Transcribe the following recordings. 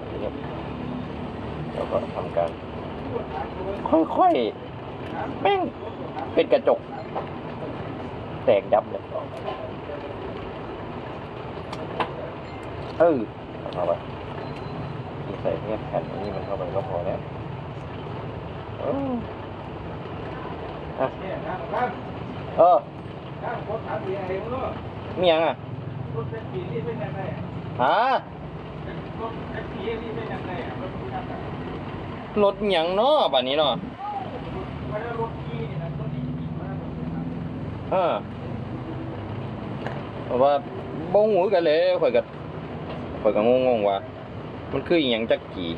ดนะครับแล้ก็ทำการ ค่อยๆเป้งเป็นกระจก แตกดับเลยเออเข้าไปใส่เนี่ยแผ่นนี้มันเข้าไปก็พอแล้วเออเมียงอะฮะ รถหยังเนาะบัดนี้เนาะเออว่าบ่งหูกันเลยข่อยก็ข่อยก็งงๆว่า มันคืออย่างจักกี่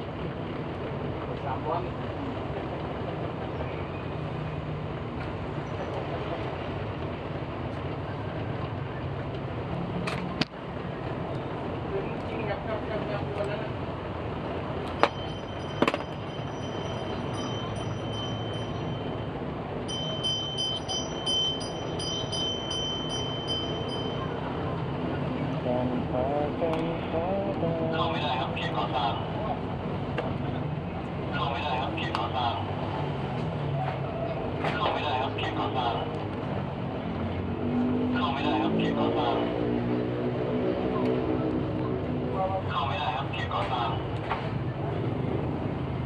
เข้าไม่ได้ครับเขตก่อสร้างเข้าไม่ได้ครับเขตก่อสร้างเข้าไม่ได้ครับเขตก่อสร้างเข้าไม่ได้ครับเขตก่อสร้างเข้าไม่ได้ครับเขตก่อสร้าง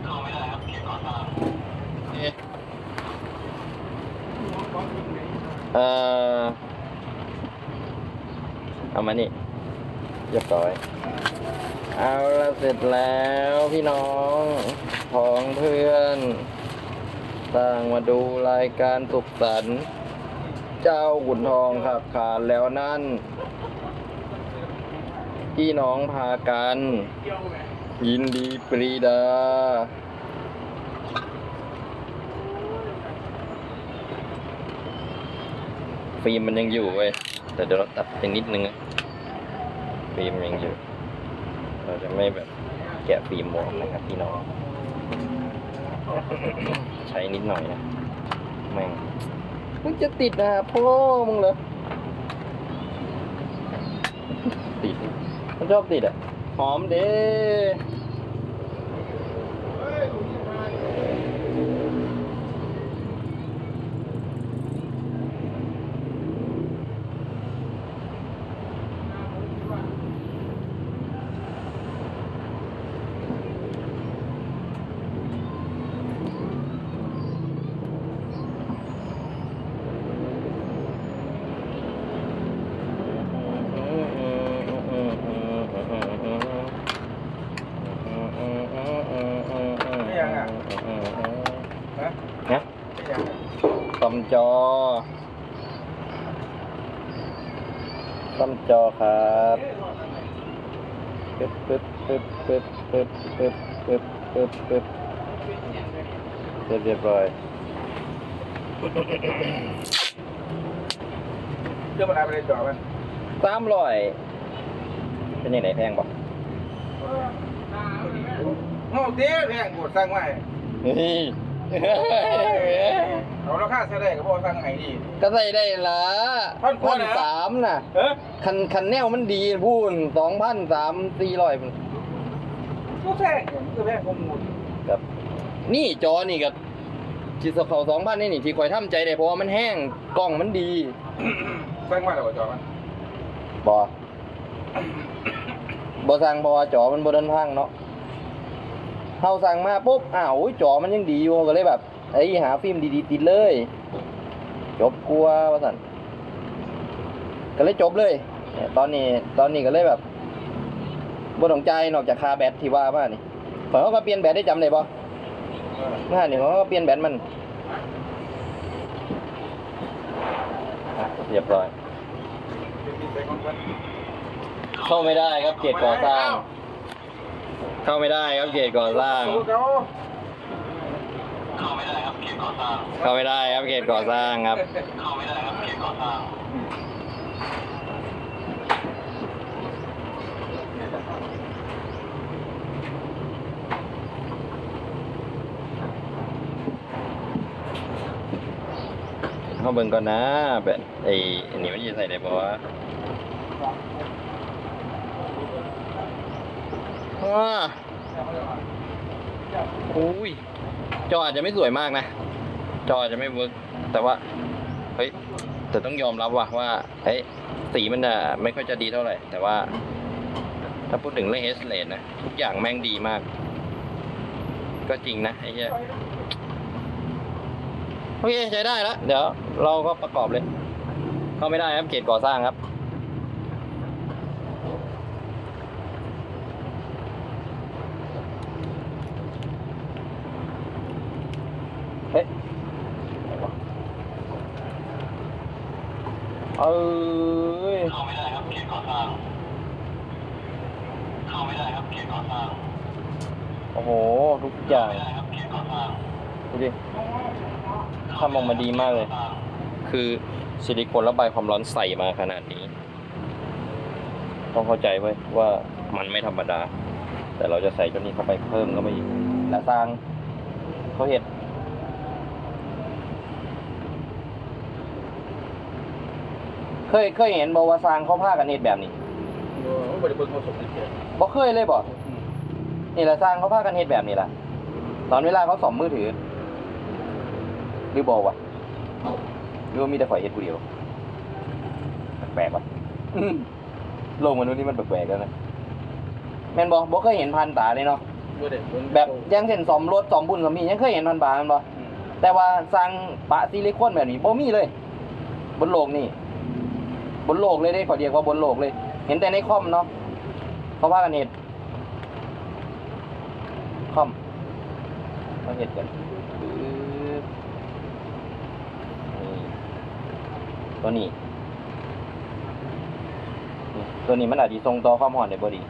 เข้าไม่ได้ครับเขตก่อสร้างเอ่อเอามานี่ เรียบร้อย เอาละเสร็จแล้วพี่น้องของเพื่อนต่างมาดูรายการสุขสันต์เจ้าขุนทองขับขานแล้วนั่น พี่น้องพากัน ยินดีปรีดา ฟิล์มมันยังอยู่เว้ย แต่เดี๋ยวเราตัดไปนิดนึงอะ ฟิล์มยังอยู่ เราจะไม่แบบแกะฟิล์มออกนะครับพี่น้อง ใช้นิดหน่อยนะแม่งมึงจะติดอะพ่อมึงเหรอ ติด มันชอบติดอะ หอมเด้นะ ไม่ยังอะ ตอมจอ ตอมจอครับปึ๊บปึ๊บปึ๊บปึ๊บปึ๊บปึ๊บปึ๊บปึ๊บปึ๊บเสร็จเรียบร้อยเรื่องมันอะไรไปเลยจ่อมันสามร้อยเป็นยังไงแพงบ่โง่เตี้ยแพงกดสร้างไว้นี่ เอาราคาเท่าไรก็บอกสร้างไห้ดี ก็ใส่ได้ละพันกว่านะ สามน่ะเฮ้ยคันคันแนวมันดีพูนสองพันสามสี่ร้อยมันก็แพงก็แพงกว่าหมูครับนี่จอนี่กับจิตสเขาสองพันนี่นี่ที่คอยทำใจได้เพราะว่ามันแห้งกล้องมันดีสร้างไว้แล้วก็จ่อมันบอบอสั่งเพราะว่าจอมันบเดินพังเนาะ เฮาสั่งมาปุ๊บอ้าวอุ๊ยจอมันยังดีอยู่ก็เลยแบบไอ้ยหาฟิล์มดีๆติดเลย จบกลัวว่าสันก็เลยจบเลยตอนนี้ตอนนี้ก็เลยแบบบ่ต้องใจนอกจากคาแบตที่ว่ามานี่ขอยเขาก็เปลี่ยนแบตได้จำได้ปะง่ายนี่เขาก็เปลี่ยนแบตมันเรียบร้อย เข้าไม่ได้ครับเขตก่อสร้าง เข้าไม่ได้ครับเขตก่อสร้าง เข้าไม่ได้ครับเขตก่อสร้าง เข้าไม่ได้ครับเขตก่อสร้างครับ เข้าไม่ได้ครับเขตก่อสร้างเข้าเบิ่งก่อนนะแบบไอ้อันนี้มันจะใส่ได้บ่วะ อ้าอุ้ยจออาจจะไม่สวยมากนะ จออาจจะไม่เวิร์กแต่ว่า เฮ้ย แต่ต้องยอมรับว่าว่าเฮ้ย สีมันอะไม่ค่อยจะดีเท่าไหร่ แต่ว่า ถ้าพูดถึงเรื่องเอสเลนนะ ทุกอย่างแม่งดีมาก ก็จริงนะไอ้เหี้ยโอเคใช้ได้แล้ว เดี๋ยวเราก็ประกอบเลย เข้าไม่ได้ครับเขตก่อสร้างครับ เอ้ยเข้าไม่ได้ครับเขตก่อสร้าง เข้าไม่ได้ครับเขตก่อสร้างโอ้โห ทุกอย่างไม่ได้ครับเขตก่อสร้างดูดิทำออกมาดีมากเลย คือซิลิโคนระบายความร้อนใส่มาขนาดนี้ ต้องเข้าใจไว้ว่ามันไม่ธรรมดา แต่เราจะใส่ตัวนี้เข้าไปเพิ่มก็ไปอีกและสร้างเขาเห็ด เคยเคยเห็นบอกว่าสร้างเขาผ้ากันเห็ดแบบนี้โอ้โหบริเบิร์ผสมนิดเดียวบอกเคยเลยบอกนี่แหละสร้างเขาผ้ากันเห็ดแบบนี้แหละตอนเวลาเขาสอมมือถือ หรือบอกวะหรือว่ามีแต่ฝ่ายเห็ดผู้เดียวแปลกๆวะอืมโลกมนุษย์นี่มันแปลกๆแล้วนะแม่นบอกบอกเคยเห็นพันตาเลยเนาะบ่ได้เบิ่งแบบอยังเช่นสอมรถสอมบุญก็มียังเคยเห็นพันตาแมันบออืมแต่ว่าสร้างปะซิลิโคนแบบนี้บ่มีเลย บนโลกนี่ บนโลกเลยได้ขอเรียกว่าบนโลกเลย เห็นแต่ในคอมเนาะเขาว่ากันเห็ดคอมมาเห็ดกันตัวนี้ ตัวนี้มันอาจจะทรงต่อความห่อนได้บ่ดี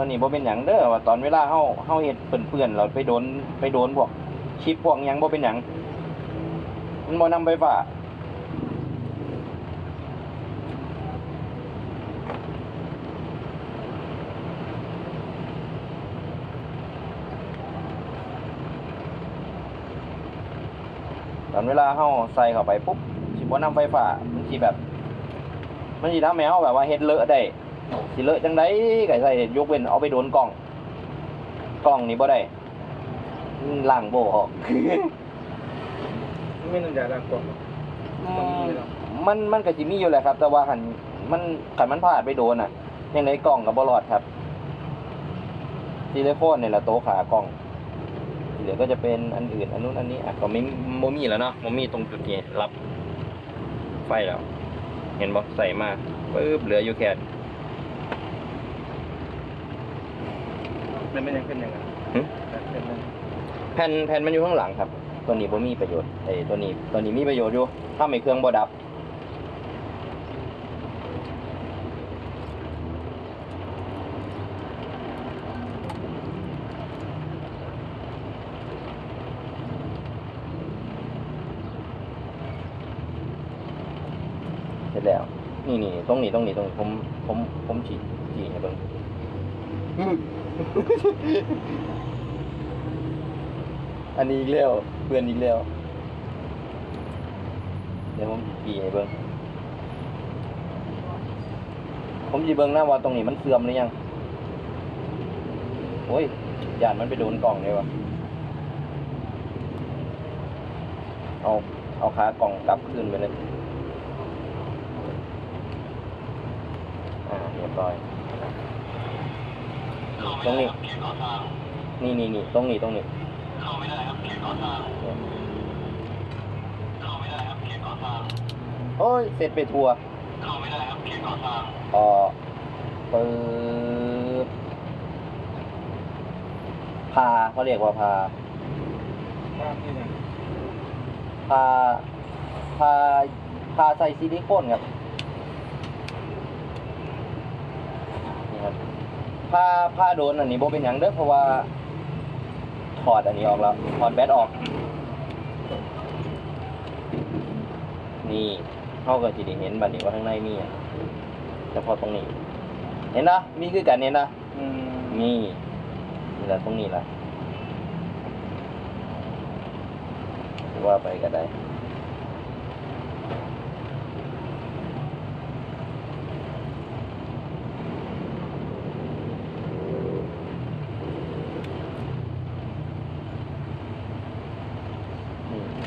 ตอนนี้บ่เป็นหยังเด้อว่าตอนเวลาเฮาเฮาเฮ็ดเปื้อนๆเราไปโดนไปโดนพวกชิปพวกหยังบ่เป็นหยังมันบ่นำไฟฟ้าตอนเวลาเฮาใส่เข้าไปปุ๊บสิบ่นำไฟฟ้ามันสิแบบ มันสิทำให้เฮาแบบว่าเฮ็ดเลอะได้ สิเลอะจังไดก็ใส่ยกเว้นเอาไปโดนกล้อง กล้องนี่บ่ได้ล่างโบออกไม่นั่นอย่าล้างกล่องต้องมีเลยเนาะมันมันก็สิมีอยู่แหละครับ แต่ว่าหันมันขันมันพลาดไปโดนอะยังไงกล้องก็บ่รอดครับซิลิโคนเนี่ยแหละโตะขากล้องที่เหลือก็จะเป็นอันอื่นอันนู้นอันนี้อะก็ไม่โมมีแล้วเนาะโมมีตรงจุดนี้รับไฟแล้ว เห็นบ่ใส่มาปึ๊บเหลืออยู่แค่ มันไม่ยังเป็นอย่างนั้นหึเป็นอย่างนั้นแผ่นแผ่นมันอยู่ข้างหลังครับ ตัวนี้บ่มีประโยชน์ไอ้ตัวนี้ตัวนี้มีประโยชน์อยู่ถ้าไม่เครื่องบ่ดับ เสร็จแล้ว นี่นี่ตรงนี้ตรงนี้ตรงนี้ผมผมผมฉีดฉีดให้เบิ่ง อันนี้อีกแล้วเพื่อนอีกแล้ว เดี๋ยวผมขี่ให้เบิ้งผมจีเบิ้งหน้าว่าตรงนี้มันเสื่อมหรือยัง โอ้ยยานมันไปโดนกล่องเลยวะเอาเอาขากล่องกลับคืนไปเลย อ่าเรียบร้อย เข้าไม่ได้ครับเข ตก่อสร้างนี่นี่นี่ตรงนี้ตรงนี้เข้าไม่ได้ครับเขตก่อสร้างเข้าไม่ได้ครับเขตก่อสร้างโอ้ยเสร็จไปทัวร์เข้าไม่ได้ครับเขตก่อสร้างเอ่อปึ๊บพาเขาเรียกว่าพาบ้านนี่เนี่ยพาพาพาใส่ซิลิโคนครับ นี่ครับ พาพาโดนอันนี้โบเป็นอย่างเด้อเพราะว่า ถอดอันนี้ออกแล้ว ถอดแบตออก นี่เขาก็จะได้เห็นบัดนี้ว่าข้างในมีอะเฉพาะตรงนี้ เห็นนะมีคือกันเห็นนะอืมนี่นี่แหละตรงนี้แหละว่าไปก็ได้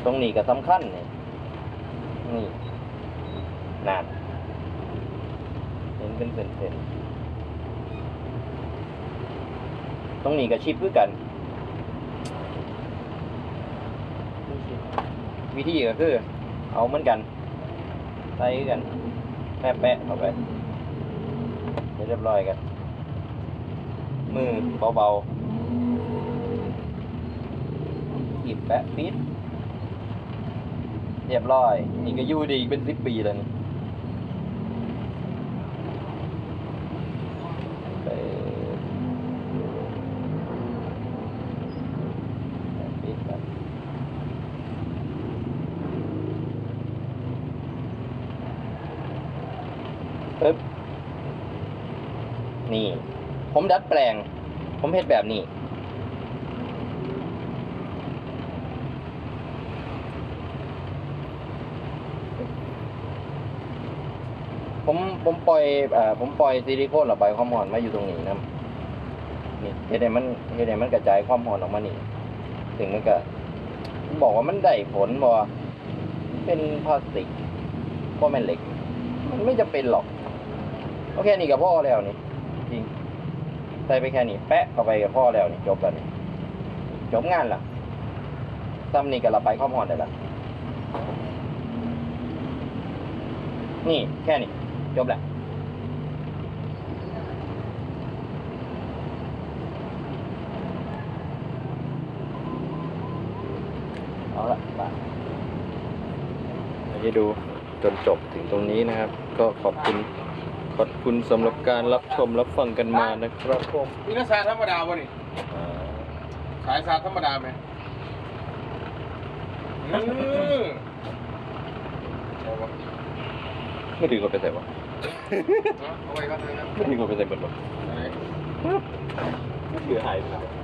ตรงนี้ก็สำคัญนี่นี่นานเห็นเป็นเส้นๆตรงนี้ก็ชิปด้วยกัน วิธีก็คือ เอาเหมือนกันใส่กันแปะแปะๆเข้าไปเรียบร้อยกัน มือเบาๆหยิบแปะปิด เรียบร้อย นี่ก็อยู่ดีอีกเป็นสิบปีแล้วนี่เปิดปิดไปปึ๊บนี่ ผมดัดแปลง ผมเฮ็ดแบบนี้ ผมผมปล่อยเอ่อผมปล่อยซิลิโคนระบายความร้อนมาอยู่ตรงนี้นะนี่เฮ็ดให้มันเฮ็ดให้มันกระจายความร้อนออกมานี่ถึงมันก็บอกว่ามันได้ผลบ่เป็นพลาสติกก็แม่นเหล็ก มันไม่จะเป็นหรอกโอเคนี่กับพ่อแล้วนี่จริงใส่ไปแค่นี้แปะเข้าไปกับพ่อแล้วนี่จบแล้วนี่จบงานละซ้ำนี่ก็ระบายความร้อนได้ละนี่แค่นี้ จบแหละเอาละไปเราจะดูจนจบถึงตรงนี้นะครับ ก็ขอบคุณขอบคุณสำหรับการรับชมรับฟังกันมานะครับผมนี่น่าสาธรรมดาป่ะนี่อ่าสายสาธรรมดาไหมอือเอาวะไม่ถึงกับไปใส่วะ เอาไว้ก็ได้นะไม่ถึงกับไปใส่หมดวะอะไรไม่ถือหายไปเลย